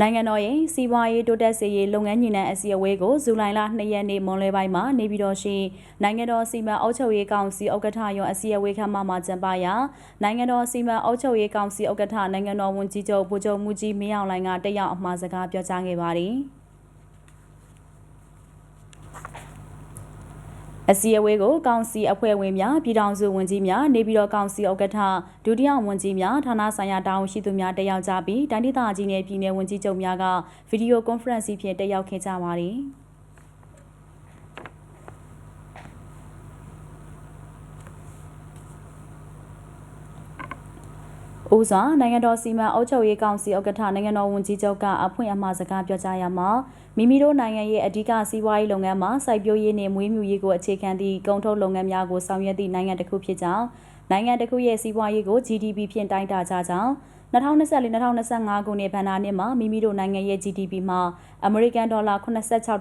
နိုင်ငံတော်ရဲ့စီးပွားရေးတိုးတက်စေရေးလုပ်ငန်းညှိနှိုင်းအစည်းအဝေးကိုဇူလိုင်လ2ရက်နေ့မွန်လွဲပိုင်းမှာနေပြည်တော်ရှိနိုင်ငံတော်စီမံအုပ်ချုပ်ရေးကောင်စီဥက္ကဋ္ဌရုံးအစည်းအဝေးခန်းမမှာကျင်းပရာနိုင်ငံတော်စီမံအုပ်ချုပ်ရေးကောင်စီဥက္ကဋ္ဌနိုင်ငံတော်ဝန်ကြီးချုပ်ဗိုလ်ချုပ်မှုကြီးမင်းအောင်လှိုင်ကတက်ရောက်အမှာစကားပြောကြားခဲ့ပါတယ်။ အစည်းအဝေးကိုကောင်စီအဖွဲ့ဝင်များပြည်ထောင်စုဝန်ကြီးများနေပြည်တော်ကောင်စီဥက္ကဋ္ဌဒုတိယဝန်ကြီးများဌာနဆိုင်ရာတာဝန်ရှိသူများတက်ရောက်ကြပြီးတိုင်းဒေသကြီးနယ်ပြည်နယ်ဝန်ကြီးချုပ်များကဗီဒီယိုကွန်ဖရင့်စီဖြင့်တက်ရောက်ခဲ့ကြပါတယ်။ ဦးစွာနိုင်ငံတော်စီမံအုပ်ချုပ်ရေးကောင်စီဥက္ကဋ္ဌနိုင်ငံတော်ဝန်ကြီးချုပ်ကအဖွင့်အမှာစကားပြောကြားရမှာမိမိတို့နိုင်ငံရဲ့အဓိကစီးပွားရေးလုပ်ငန်းမှာစိုက်ပျိုးရေးနှင့်မွေးမြူရေးကိုအခြေခံသည့်ကုန်ထုတ်လုပ်ငန်းများကိုဆောင်ရွက်သည့်နိုင်ငံတစ်ခုဖြစ်ကြောင်းနိုင်ငံတစ်ခုရဲ့စီးပွားရေးကို GDP ဖြင့်တိုင်းတာကြကြောင်း2024-2025ခုနှစ်ဘဏ္ဍာနှစ်မှာမိမိတို့နိုင်ငံရဲ့ GDP မှာအမေရိကန်ဒေါ်လာ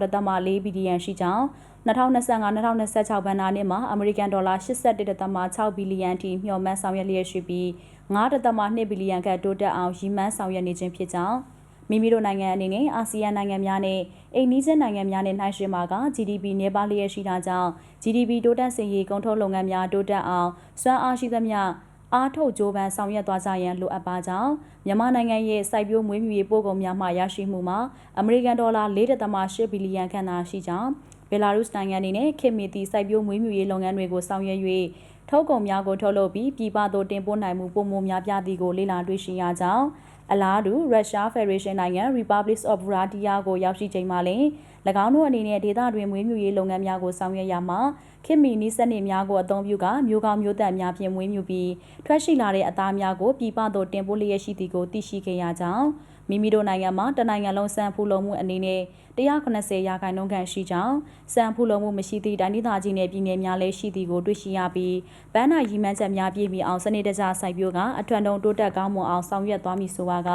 86.4ဘီလီယံရှိကြောင်း2025-2026ဘဏ္ဍာနှစ်မှာအမေရိကန်ဒေါ်လာ81.6ဘီလီယံထိမျှော်မှန်းဆောင်ရွက်လျက်ရှိပြီး 9.2ဘီလီယံခန့်တိုးတက်အောင်ရည်မှန်းဆောင်ရွက်နေခြင်းဖြစ်ကြောင်းမိမိတို့နိုင်ငံအနေနဲ့အာဆီယံနိုင်ငံများနဲ့အိမ်နီးချင်းနိုင်ငံများနဲ့နှိုင်းယှဉ်မှာက GDP နည်းပါးလျက်ရှိတာကြောင့် GDP တိုးတက်စေရေးကုန်ထုတ်လုပ်ငန်းများတိုးတက်အောင်စွမ်းအားရှိသမျှအားထုတ်ကြိုးပမ်းဆောင်ရွက်သွားကြရန်လိုအပ်ပါကြောင်းမြန်မာနိုင်ငံရဲ့စိုက်ပျိုးမွေးမြူရေးပို့ကုန်များမှရရှိမှုမှာအမေရိကန်ဒေါ်လာ4.8ဘီလီယံခန့်သာရှိကြောင်းဘယ်လာရုစ်နိုင်ငံအနေနဲ့ခေတ်မီသည့်စိုက်ပျိုးမွေးမြူရေးလုပ်ငန်းတွေကိုဆောင်ရွက်၍ ထုတ်ကုန်များကိုထုတ်လုပ်ပြီးပြည်ပသို့တင်ပို့နိုင်မှုပုံမှန်များပြသည့်ကိုလေ့လာတွေ့ရှိရကြောင်းအလားတူရုရှားဖက်ဒရေးရှင်းနိုင်ငံ Republic of Russia ကိုရောက်ရှိချိန်မှာလည်း၎င်းတို့အနေနဲ့ဒေသတွင်မွေးမြူရေးလုပ်ငန်းများကိုဆောင်ရွက်ရမှာခင်မီနီးစနစ်များကိုအသုံးပြုကမျိုးကောင်းမျိုးသက်များဖြင့်မွေးမြူပြီးထွက်ရှိလာတဲ့အသားများကိုပြည်ပသို့တင်ပို့လျက်ရှိသည်ကိုသိရှိခဲ့ရကြောင်းမိမိတို့နိုင်ငံမှာတနိုင်ငံလုံးစံဖူလုံမှုအနေနဲ့180ရာခိုင်နှုန်းခန့်ရှိကြောင်းစံဖူလုံမှုမရှိသည့်တိုင်းဒေသကြီးနယ်ပြည်နယ်များလည်းရှိသည်ကိုတွေ့ရှိရပြီးဗန်းနာရီမှန်းချက်များပြည့်မီအောင်စနစ်တကျစိုက်ပျိုးကအထွန်းတုံတိုးတက်ကောင်းမွန်အောင်ဆောင်ရွက်သွားမည်ဆိုပါက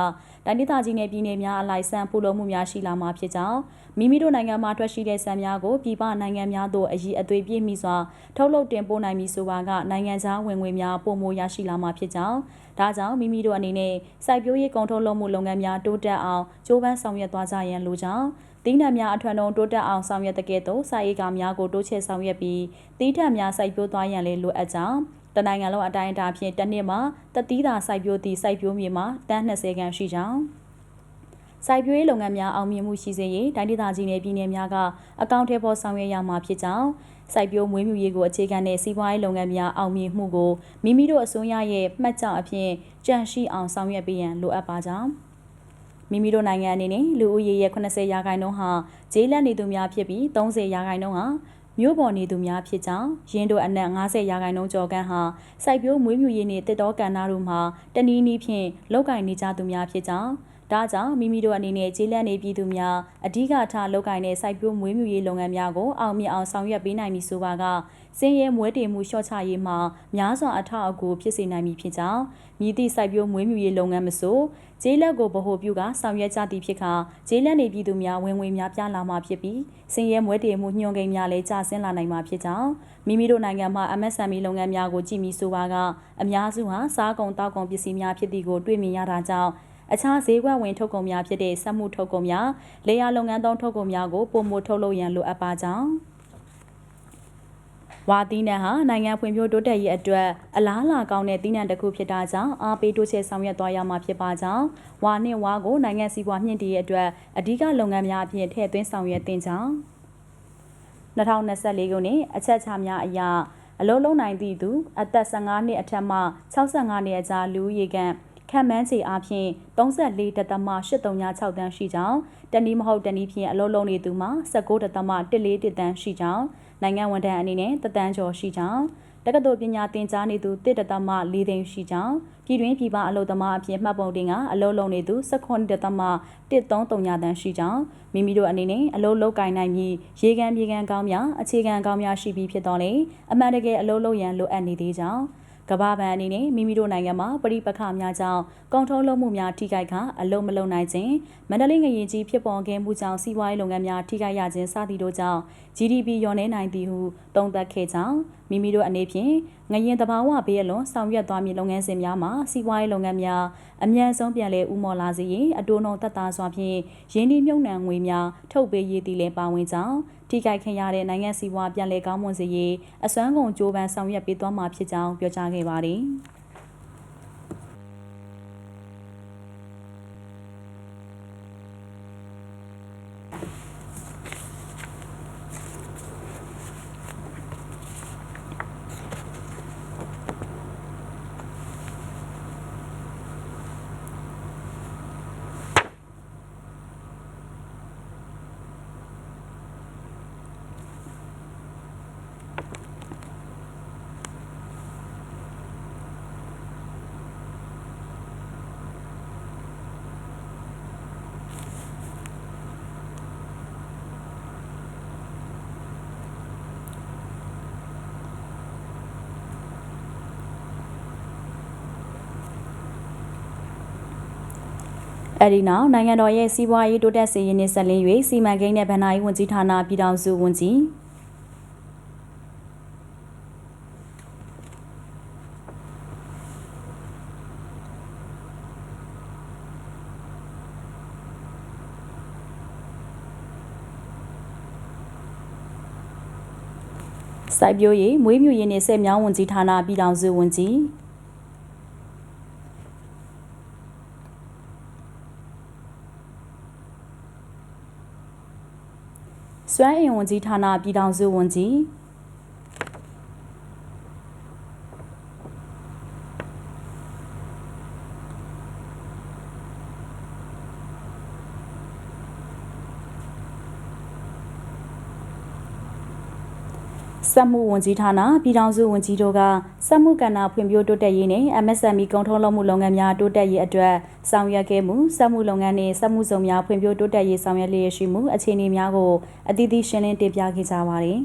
တိုင်းဒေသကြီးနယ်ပြည်နယ်များအလိုက်စံဖူလုံမှုများရှိလာမှာဖြစ်ကြောင်းမိမိတို့နိုင်ငံမှာထွက်ရှိတဲ့စံများကိုပြည်ပနိုင်ငံများသို့အည်အသွေးပြည့်မီစွာထုတ်လုပ်တင်ပို့နိုင်မည်ဆိုပါကနိုင်ငံခြားဝင်ငွေများပုံမိုရရှိလာမှာဖြစ်ကြောင်းဒါကြောင့်မိမိတို့အနေနဲ့စိုက်ပျိုးရေးကုန်ထုတ်လုပ်မှုလုပ်ငန်းများတိုးတက်အောင်ကြိုးပမ်းဆောင်ရွက်သွားကြရန်လိုကြောင်း သီးနှံများအထွန်းတုံးတိုးတက်အောင်ဆောင်ရွက်တဲ့ကဲ့သို့စိုက်ဧကများကိုတိုးချဲ့ဆောင်ရွက်ပြီးသီးထံများစိုက်ပျိုးသွားရန်လည်းလိုအပ်ကြောင်းတနိုင်ငံလုံးအတိုင်းအတာဖြင့်တစ်နှစ်မှာတတိသာစိုက်ပျိုးသည့်စိုက်ပျိုးမြေမှာတန်း20ခန့်ရှိကြောင်းစိုက်ပျိုးရေးလုပ်ငန်းများအောင်မြင်မှုရှိစေရေးတိုင်းဒေသကြီးနယ်ပြည်နယ်များကအကောင့်ထဲပေါ်ဆောင်ရွက်ရမှာဖြစ်ကြောင်းစိုက်ပျိုးမွေးမြူရေးကိုအခြေခံတဲ့စီးပွားရေးလုပ်ငန်းများအောင်မြင်မှုကိုမိမိတို့အစိုးရရဲ့မှတ်ကြောက်အဖြစ်ကြန့်ရှိအောင်ဆောင်ရွက်ပေးရန်လိုအပ်ပါကြောင်း မိမိတို့နိုင်ငံအနေနဲ့လူဦးရေရဲ့80ရာခိုင်နှုန်းဟာဂျေးလက်နေသူများဖြစ်ပြီး30ရာခိုင်နှုန်းဟာမြို့ပေါ်နေသူများဖြစ်ကြောင်းရင်းတို့အနက်90ရာခိုင်နှုန်းကျော်ကန်းဟာစိုက်ပျိုးမွေးမြူရေးနှင့်တစ်တော်ကဏ္ဍတို့မှာတနည်းနည်းဖြင့်လောက်ကင်နေကြသူများဖြစ်ကြောင်း ဒါကြောင့်မိမိတို့အနေနဲ့ကျေးလက်နေပြည်သူများအဓိကထားလုပ်ကိုင်တဲ့စိုက်ပျိုးမွေးမြူရေးလုပ်ငန်းများကိုအောင်မြင်အောင်ဆောင်ရွက်ပေးနိုင်ပြီဆိုပါကစင်းရဲမွဲတင်မှုလျှော့ချရေးမှာများစွာအထောက်အကူဖြစ်စေနိုင်ပြီဖြစ်ကြောင်းမြည်သည့်စိုက်ပျိုးမွေးမြူရေးလုပ်ငန်းမဆိုကျေးလက်ကိုဗဟိုပြုကဆောင်ရွက်ကြသည်ဖြစ်ခါကျေးလက်နေပြည်သူများဝင်ငွေများပြလာမှာဖြစ်ပြီးစင်းရဲမွဲတင်မှုညှို့ကိန်းများလည်းကျဆင်းလာနိုင်မှာဖြစ်ကြောင်းမိမိတို့နိုင်ငံမှာ MSME လုပ်ငန်းများကိုကြည့်ပြီးဆိုပါကအများစုဟာစားကုန်တောက်ကုန်ပစ္စည်းများဖြစ်သည်ကိုတွေ့မြင်ရတာကြောင့် အခြားဈေးကွက်ဝင်ထုတ်ကုန်များဖြစ်တဲ့စက်မှုထုတ်ကုန်များလေယာလုပ်ငန်းသုံးထုတ်ကုန်များကိုပုံမထုတ်လုပ်ရန်လိုအပ်ပါကြောင်းဝါသီးနှံဟာနိုင်ငံဖွံ့ဖြိုးတိုးတက်ရေးအတွက်အလားအလာကောင်းတဲ့သီးနှံတစ်ခုဖြစ်တာကြောင့်အားပေးတိုးချဲ့ဆောင်ရွက်သွားရမှာဖြစ်ပါကြောင်းဝါနှင့်ဝါကိုနိုင်ငံစီးပွားမြင့်တည်ရေးအတွက်အဓိကလုပ်ငန်းများအဖြစ်ထည့်သွင်းဆောင်ရွက်တင်ကြောင်း2024ခုနှစ်အချက်ချများအရအလုံးလုံးနိုင်သည့်သူအသက်15နှစ်အထက်မှ65နှစ်အကြားလူဦးရေက ခံမှန်းခြေအားဖြင့်34.8336တန်းရှိကြောင်းတနည်းမဟုတ်တနည်းဖြင့်အလုံးလုံးနေသူမှာ19.14တန်းရှိကြောင်းနိုင်ငံဝန်ထမ်းအနေနဲ့တသန်းကျော်ရှိကြောင်းတက္ကသိုလ်ပညာသင်ကြားနေသူ1.4သိန်းရှိကြောင်းပြည်တွင်းပြည်ပအလုပ်သမားအဖြစ်မှတ်ပုံတင်ကအလုပ်လုပ်နေသူ19.133တန်းရှိကြောင်းမိမိတို့အနေနဲ့အလုပ်လုပ်ကင်နိုင်ပြီးရေကန်မြေကန်ကောင်းများအခြေခံကောင်းများရှိပြီးဖြစ်တော်လေအမှန်တကယ်အလုပ်လုပ်ရန်လိုအပ်နေသေးကြောင်း ကမ္ဘာဘဏ်အနေနဲ့မိမိတို့နိုင်ငံမှာပရိပခများကြောင့်ကုန်ထုတ်လုပ်မှုများထိခိုက်ခါအလုံးမလုံးနိုင်ခြင်းမန္တလေးငရင်ကြီးဖြစ်ပေါ်ခဲ့မှုကြောင့်စီးပွားရေးလုပ်ငန်းများထိခိုက်ရခြင်းစသည်တို့ကြောင့် GDP လျော့နေနိုင်သည်ဟုသုံးသပ်ခဲ့ကြောင်းမိမိတို့အနေဖြင့်ငရင်တဘာဝဘေးအလွန်ဆောင်ရွက်သွားမည့်လုပ်ငန်းစဉ်များမှာစီးပွားရေးလုပ်ငန်းများအမြန်ဆုံးပြန်လည်ဥမော်လာစေရင်အတူနှုံသက်သာစွာဖြင့်ရင်းနှီးမြှုပ်နှံငွေများထုတ်ပေးရည်တည်လည်းပါဝင်ကြောင်း ထိခိုက်ခင်ရတဲ့နိုင်ငံစီးပွားပြန်လည်ကောင်းမွန်စေရေးအစွမ်းကုန်ကြိုးပမ်းဆောင်ရွက်ပေးသွားမှာဖြစ်ကြောင်းပြောကြားခဲ့ပါတယ်။ အဲဒီနောက်နိုင်ငံတော်ရဲ့စီးပွားရေးတိုးတက်စေရေးနှင့်ဆက်လင်း၍စီမံကိန်းနဲ့ဗဏ္ဍာရေးဝန်ကြီးဌာနပြည်ထောင်စုဝန်ကြီးစိုက်ပျိုးရေးမွေးမြူရေးနှင့်ဆက်မြောင်းဝန်ကြီးဌာနပြည်ထောင်စုဝန်ကြီး မ်းအင်ဝန်ကြီးဌာနပြည်ထောင်စုဝန်ကြီး စက်မှုဝန်ကြီးဌာနပြည်ထောင်စုဝန်ကြီးတို့ကစက်မှုကဏ္ဍဖွံ့ဖြိုးတိုးတက်ရေးနဲ့ MSME ကုန်ထုတ်လုပ်မှုလုပ်ငန်းများတိုးတက်ရေးအတွက်ဆောင်ရွက်ခဲ့မှုစက်မှုလုပ်ငန်းနှင့်စက်မှုစုံများဖွံ့ဖြိုးတိုးတက်ရေးဆောင်ရွက်လျက်ရှိမှုအခြေအနေများကိုအသီးသီးရှင်းလင်းတင်ပြခဲ့ကြပါသည်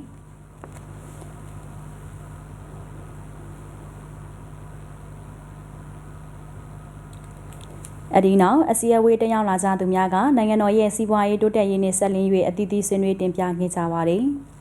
အဒီနောက်အစီအဝေးတက်ရောက်လာကြသူများကနိုင်ငံတော်ရဲ့စီးပွားရေးတိုးတက်ရေးနှင့်ဆက်လင်း၍အသီးသီးဆွေးနွေးတင်ပြခဲ့ကြပါသည်။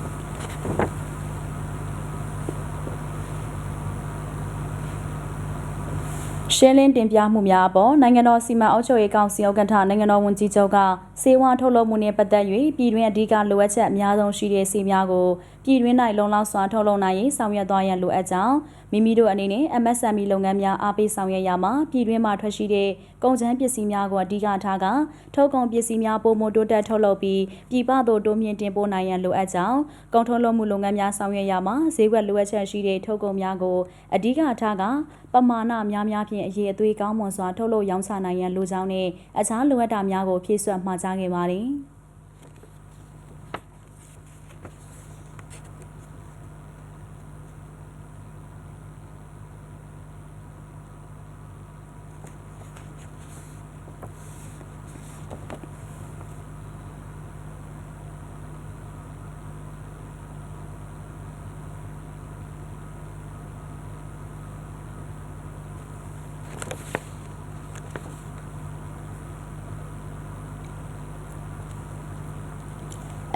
ရှင်းလင်းတင်ပြမှုများအပေါ်နိုင်ငံတော်စီမံအုပ်ချုပ်ရေးကောင်စီဥက္ကဋ္ဌနိုင်ငံတော်ဝန်ကြီးချုပ်ကစေဝါထုတ်လုပ်မှုနှင့်ပတ်သက်၍ပြည်တွင်းအဓိကလိုအပ်ချက်အများဆုံးရှိတဲ့စီများကိုပြည်တွင်း၌လုံလောက်စွာထုတ်လုပ်နိုင်ရေးဆောင်ရွက်သွားရန်လိုအပ်ကြောင်းမိမိတို့အနေနဲ့ MSME လုပ်ငန်းများအားပေးဆောင်ရွက်ရမှာပြည်တွင်းမှာထွက်ရှိတဲ့ကုန်ကျန်းပစ္စည်းများကိုအဓိကထားကထုတ်ကုန်ပစ္စည်းများပုံမတိုးတက်ထုတ်လုပ်ပြီးပြည်ပသို့တိုးမြင့်တင်ပို့နိုင်ရန်လိုအပ်ကြောင်းကုန်ထုတ်လုပ်မှုလုပ်ငန်းများဆောင်ရွက်ရမှာဈေးကွက်လိုအပ်ချက်ရှိတဲ့ထုတ်ကုန်များကိုအဓိကထားက ပမာဏများများဖြင့်အရေးအသွေးကောင်းမွန်စွာထုတ်လုပ်ရောင်းချနိုင်ရန်လိုကြောင်းနဲ့အခြားလိုအပ်တာများကိုဖြည့်စွက်မှာကြားခဲ့ပါသည်။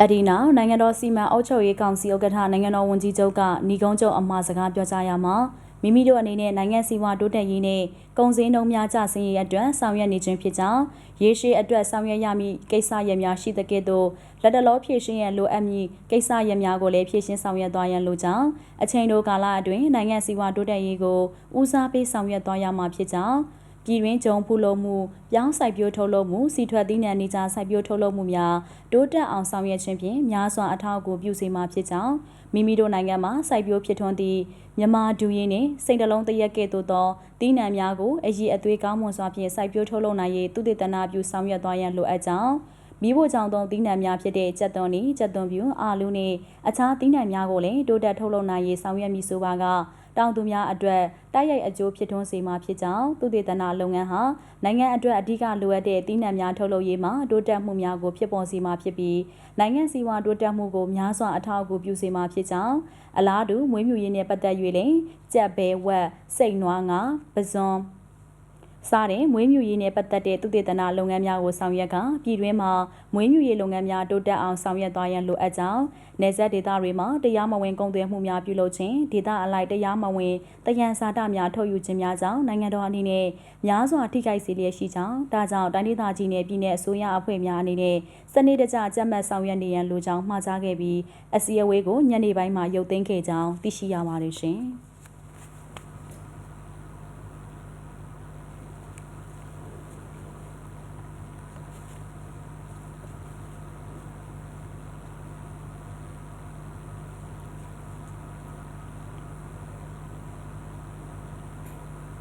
အဒီနောက်နိုင်ငံတော်စီမံအုပ်ချုပ်ရေးကောင်စီဥက္ကဋ္ဌနိုင်ငံတော်ဝန်ကြီးချုပ်ကဏီကုန်းချုပ်အမှာစကားပြောကြားရမှာမမိမိတို့အနေနဲ့နိုင်ငံစီးပွားတိုးတက်ရေးနဲ့ကုန်စည်နှုန်းများကျဆင်းရေးအတွက်ဆောင်ရွက်နေခြင်းဖြစ်ကြောင်းရေရှည်အတွက်ဆောင်ရွက်ရမည့်ကိစ္စရပ်များရှိသကဲ့သို့လက်တလောဖြည့်ရှင်းရန်လိုအပ်မည့်ကိစ္စရပ်များကိုလည်းဖြည့်ရှင်းဆောင်ရွက်သွားရန်လိုကြောင်းအချိန်တိုကာလအတွင်းနိုင်ငံစီးပွားတိုးတက်ရေးကိုဦးစားပေးဆောင်ရွက်သွားရမှာဖြစ်ကြောင်း ပြည်တွင်းကြုံဖူလုံမှုပြောင်းစိုက်ပျိုးထုတ်လုပ်မှုစီထွက်သီးနှံနေကြစိုက်ပျိုးထုတ်လုပ်မှုများတိုးတက်အောင်ဆောင်ရွက်ခြင်းဖြင့်များစွာအထောက်အကူပြုစေမှာဖြစ်ကြောင်းမိမိတို့နိုင်ငံမှာစိုက်ပျိုးဖြစ်ထွန်းသည့်မြန်မာဒူရင်းနှင့်စိတ်တလုံးတရက်ကဲ့သို့သောသီးနှံများကိုအည်အသွေးကောင်းမွန်စွာဖြင့်စိုက်ပျိုးထုတ်လုပ်နိုင်ရေးသုတေသနပြုဆောင်ရွက်သွားရန်လိုအပ်ကြောင်းမိဖို့ကြောင့်သောသီးနှံများဖြစ်တဲ့ကြက်သွန်နီကြက်သွန်ပြူအာလူနှင့်အခြားသီးနှံများကိုလည်းတိုးတက်ထုတ်လုပ်နိုင်ရေးဆောင်ရွက်မည်ဆိုပါက တောင်သူများအတွက်တိုက်ရိုက်အကျိုးဖြစ်ထွန်းစေမှာဖြစ်ကြောင်းသုတေသနလုပ်ငန်းဟာနိုင်ငံအတွက်အဓိကလိုအပ်တဲ့သီးနှံများထုတ်လုပ်ရေးမှာတိုးတက်မှုများကိုဖြစ်ပေါ်စေမှာဖြစ်ပြီးနိုင်ငံစီးပွားတိုးတက်မှုကိုများစွာအထောက်အကူပြုစေမှာဖြစ်ကြောင်းအလားတူမွေးမြူရေးနဲ့ပတ်သက်၍လည်းကြက်ဘဲဝက်စိတ်နွားငါပဇွန် စားတဲ့မွေးမြူရေးနဲ့ပတ်သက်တဲ့သုတေသနလုပ်ငန်းများကိုဆောင်ရွက်ကပြည်တွင်းမှာမွေးမြူရေးလုပ်ငန်းများတိုးတက်အောင်ဆောင်ရွက်သွားရန်လိုအပ်ကြောင်းနေဆက်ဒေသတွေမှာတရားမဝင်ကုန်သွယ်မှုများပြုလုပ်ခြင်းဒေသအလိုက်တရားမဝင်တယံစာတများထုတ်ယူခြင်းများကြောင့်နိုင်ငံတော်အနေနဲ့များစွာထိခိုက်စေလျက်ရှိကြောင်းဒါကြောင့်တိုင်းဒေသကြီးနယ်ပြည်내အစိုးရအဖွဲ့များအနေနဲ့စနစ်တကျကြက်မှတ်ဆောင်ရွက်နေရန်လိုကြောင်းမှာကြားခဲ့ပြီးအစည်းအဝေးကိုညနေပိုင်းမှာရုပ်သိမ်းခဲ့ကြောင်းသိရှိရပါတယ်ရှင်။